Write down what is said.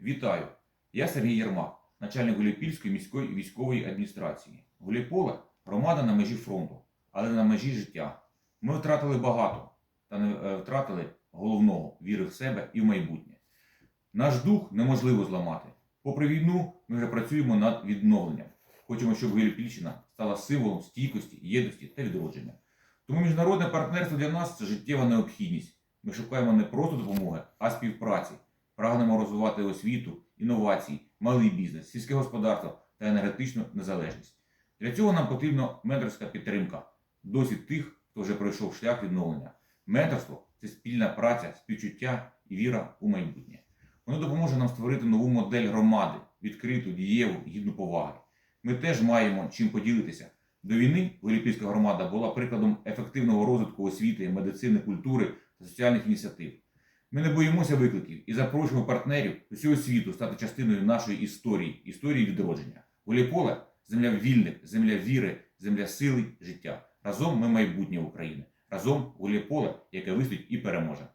Вітаю! Я Сергій Єрмак, начальник Гуляйпільської міської військової адміністрації. Гуляйполе – громада на межі фронту, але на межі життя. Ми втратили багато, та не е, втратили головного віри в себе і в майбутнє. Наш дух неможливо зламати. Попри війну, ми вже працюємо над відновленням. Хочемо, щоб Гуляйпільщина стала символом стійкості, єдності та відродження. Тому міжнародне партнерство для нас це життєва необхідність. Ми шукаємо не просто допомоги, а співпраці. Прагнемо розвивати освіту, інновації, малий бізнес, сільське господарство та енергетичну незалежність. Для цього нам потрібна менторська підтримка, досвід тих, хто вже пройшов шлях відновлення. Менторство це спільна праця, співчуття і віра у майбутнє. Воно допоможе нам створити нову модель громади, відкриту, дієву, гідну поваги. Ми теж маємо чим поділитися. До війни Голіпільська громада була прикладом ефективного розвитку освіти, медицини, культури та соціальних ініціатив. Ми не боїмося викликів і запрошуємо партнерів усього світу стати частиною нашої історії, історії відродження. Гуляйполе – земля вільних, земля віри, земля сили, життя. Разом ми майбутнє України. Разом Гуляйполе, яке вистоїть і переможе.